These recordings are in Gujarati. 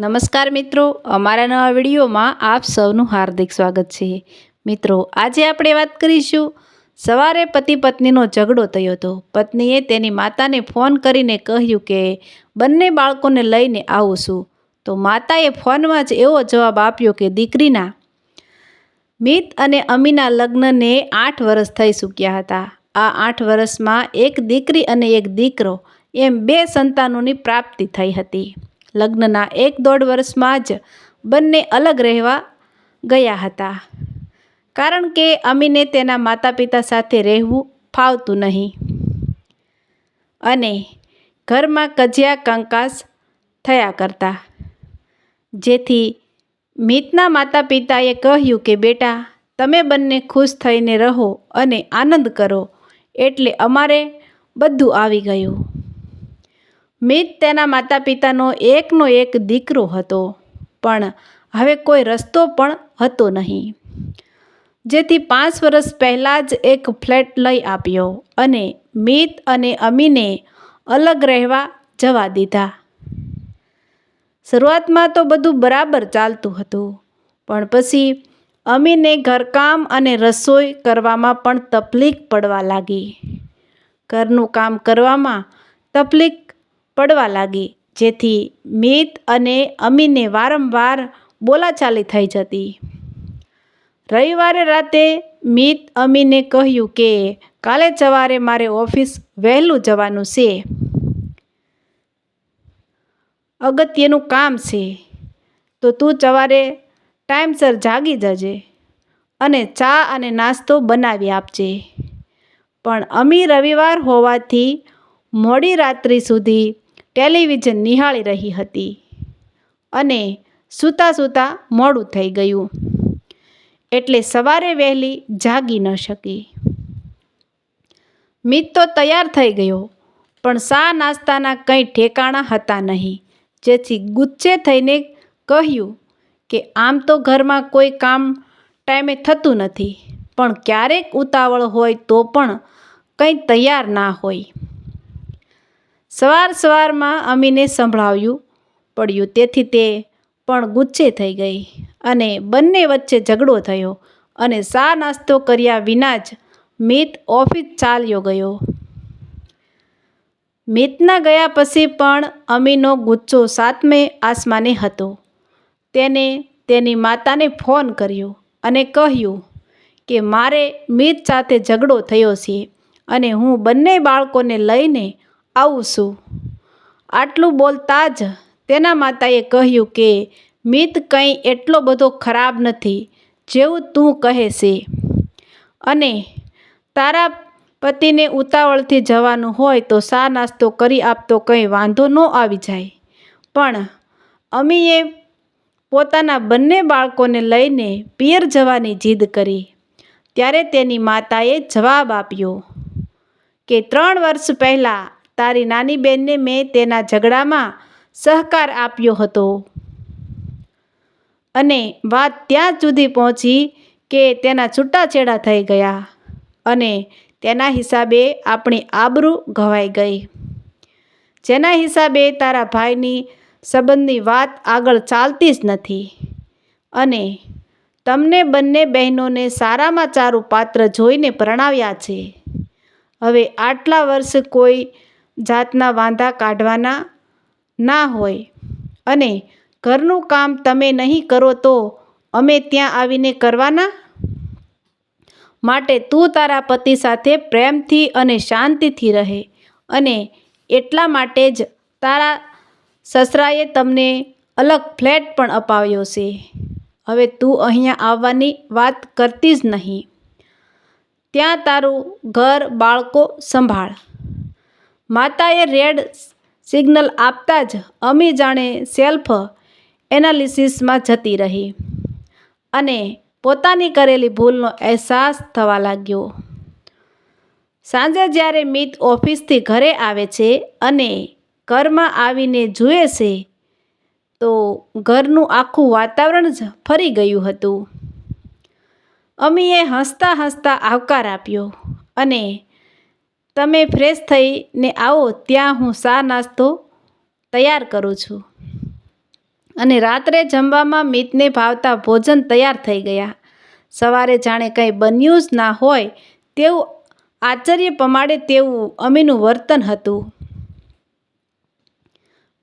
નમસ્કાર મિત્રો, અમારા નવા વિડીયોમાં આપ સૌનું હાર્દિક સ્વાગત છે. મિત્રો, આજે આપણે વાત કરીશું, સવારે પતિ પત્નીનો ઝઘડો થયો હતો. પત્નીએ તેની માતાને ફોન કરીને કહ્યું કે, બંને બાળકોને લઈને આવું છું. તો માતાએ ફોનમાં જ એવો જવાબ આપ્યો કે, દીકરીના, મિત અને અમીના લગ્નને આઠ વર્ષ થઈ ચૂક્યા હતા. આ આઠ વર્ષમાં એક દીકરી અને એક દીકરો, એમ બે સંતાનોની પ્રાપ્તિ થઈ હતી. લગ્નના એક દોઢ વર્ષમાં જ બંને અલગ રહેવા ગયા હતા. કારણ કે અમીને તેના માતા પિતા સાથે રહેવું ફાવતું નહીં. અને ઘરમાં કજિયા કંકાસ થયા કરતા. જેથી મિતના માતા પિતાએ કહ્યું કે, બેટા, તમે બંને ખુશ થઈને રહો અને આનંદ કરો. એટલે અમારે બધું આવી ગયું. મિત તેના માતા પિતાનો એકનો એક દીકરો હતો, પણ હવે કોઈ રસ્તો પણ હતો નહીં. જેથી પાંચ વર્ષ પહેલાં જ એક ફ્લેટ લઈ આપ્યો અને મિત અને અમીને અલગ રહેવા જવા દીધા. શરૂઆતમાં તો બધું બરાબર ચાલતું હતું, પણ પછી અમીને ઘરકામ અને રસોઈ કરવામાં પણ તકલીફ પડવા લાગી. ઘરનું કામ કરવામાં તકલીફ પડવા લાગી, જેથી મિત અને અમીને વારંવાર બોલાચાલી થઈ જતી. રવિવારે રાતે મિત અમીને કહ્યું કે, કાલે સવારે મારે ઓફિસ વહેલું જવાનું છે. અગત્યનું કામ છે. તો તું સવારે ટાઈમસર જાગી જજે અને ચા અને નાસ્તો બનાવી આપજે. પણ અમી રવિવાર હોવાથી મોડી રાત્રિ સુધી ટેલિવિઝન નિહાળી રહી હતી અને સૂતા સૂતા મોડું થઈ ગયું. એટલે સવારે વહેલી જાગી ન શકી. મિત તો તૈયાર થઈ ગયો, પણ શા નાસ્તાના કંઈ ઠેકાણા હતા નહીં. જેથી ગુચ્છે થઈને કહ્યું કે આમ તો ઘરમાં કોઈ કામ ટાઈમે થતું નથી, પણ ક્યારેક ઉતાવળ હોય તો પણ કંઈ તૈયાર ના હોય. સવાર સવારમાં અમીને સંભળાવ્યું, પડ્યું. તેથી તે પણ ગુચ્છે થઈ ગઈ અને બંને વચ્ચે ઝઘડો થયો અને સા નાસ્તો કર્યા વિના જ મિત ઓફિસ ચાલ્યો ગયો. મિતના ગયા પછી પણ અમીનો ગુચ્છો સાતમે આસમાને હતો. તેને તેની માતાને ફોન કર્યો અને કહ્યું કે, મારે મિત સાથે ઝઘડો થયો છે અને હું બંને બાળકોને લઈને આવું છું. આટલું બોલતા જ તેના માતાએ કહ્યું કે, મિત કંઈ એટલો બધો ખરાબ નથી, જેવું તું કહે છે. અને તારા પતિને ઉતાવળથી જવાનું હોય તો શા નાસ્તો કરી આપતો કંઈ વાંધો ન આવી જાય. પણ અમીએ પોતાના બંને બાળકોને લઈને પિયર જવાની જીદ કરી. ત્યારે તેની માતાએ જવાબ આપ્યો કે, ત્રણ વર્ષ પહેલાં તારી નાની બહેનને મેં તેના ઝઘડામાં સહકાર આપ્યો હતો. અને વાત ત્યાં સુધી પહોંચી કે તેના છૂટાછેડા થઈ ગયા અને તેના હિસાબે આપણી આબરૂ ઘવાઈ ગઈ. જેના હિસાબે તારા ભાઈની સંબંધની વાત આગળ ચાલતી જ નથી. અને તમને બંને બહેનોને સારામાં સારું પાત્ર જોઈને પરણાવ્યા છે. હવે આટલા વર્ષ કોઈ જાતના વાંધા કાઢવાના ના હોય. અને ઘરનું કામ તમે નહીં કરો તો અમે ત્યાં આવીને કરવાના? માટે તું તારા પતિ સાથે પ્રેમથી અને શાંતિથી રહે અને એટલા માટે જ તારા સસરાએ તમને અલગ ફ્લેટ પણ અપાવ્યો છે. હવે તું અહીંયા આવવાની વાત કરતી જ નહીં. ત્યાં તારું ઘર બાળકો સંભાળ. માતાએ રેડ સિગ્નલ આપતા જ અમી જાણે સેલ્ફ એનાલિસિસમાં જતી રહી અને પોતાની કરેલી ભૂલનો અહેસાસ થવા લાગ્યો. સાંજે જ્યારે મિત ઓફિસથી ઘરે આવે છે અને ઘરમાં આવીને જુએ છે, તો ઘરનું આખું વાતાવરણ જ ફરી ગયું હતું. અમીએ હસતા હસતા આવકાર આપ્યો અને તમે ફ્રેશ થઈને આવો, ત્યાં હું શા નાસ્તો તૈયાર કરું છું. અને રાત્રે જમવામાં મીતને ભાવતા ભોજન તૈયાર થઈ ગયા. સવારે જાણે કંઈ બન્યું જ ના હોય તેવું આશ્ચર્ય પમાડે તેવું અમીનું વર્તન હતું.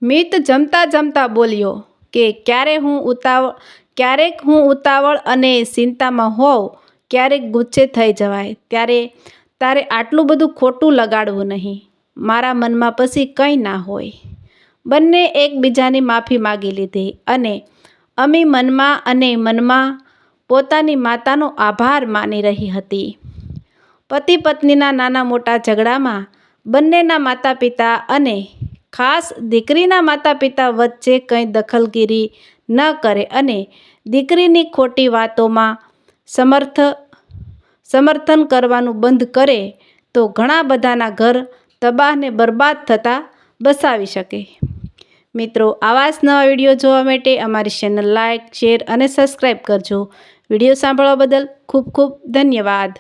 મિત જમતા જમતા બોલ્યો કે, ક્યારે હું ઉતાવળ, ક્યારેક હું ઉતાવળ અને ચિંતામાં હોઉં, ક્યારેક ગુસ્સે થઈ જવાય. ત્યારે તારે આટલું બધું ખોટું લગાડવું નહીં. મારા મનમાં પછી કંઈ ના હોય. બંને એકબીજાની માફી માગી લીધી અને અમી મનમાં અને મનમાં પોતાની માતાનો આભાર માની રહી હતી. પતિ પત્નીના નાના મોટા ઝઘડામાં બંનેના માતા પિતા અને ખાસ દીકરીના માતા પિતા વચ્ચે કંઈ દખલગીરી ન કરે અને દીકરીની ખોટી વાતોમાં સમર્થ સમર્થન કરવાનું બંધ કરે, તો ઘણા બધાના ઘર તબાહ ને બરબાદ થતાં બસાવી શકે. મિત્રો આવા જ નવા વીડિયો જોવા માટે અમારી ચેનલ લાઇક શેર અને સબસ્ક્રાઈબ કરજો. વીડિયો સાંભળવા બદલ ખૂબ ખૂબ ધન્યવાદ.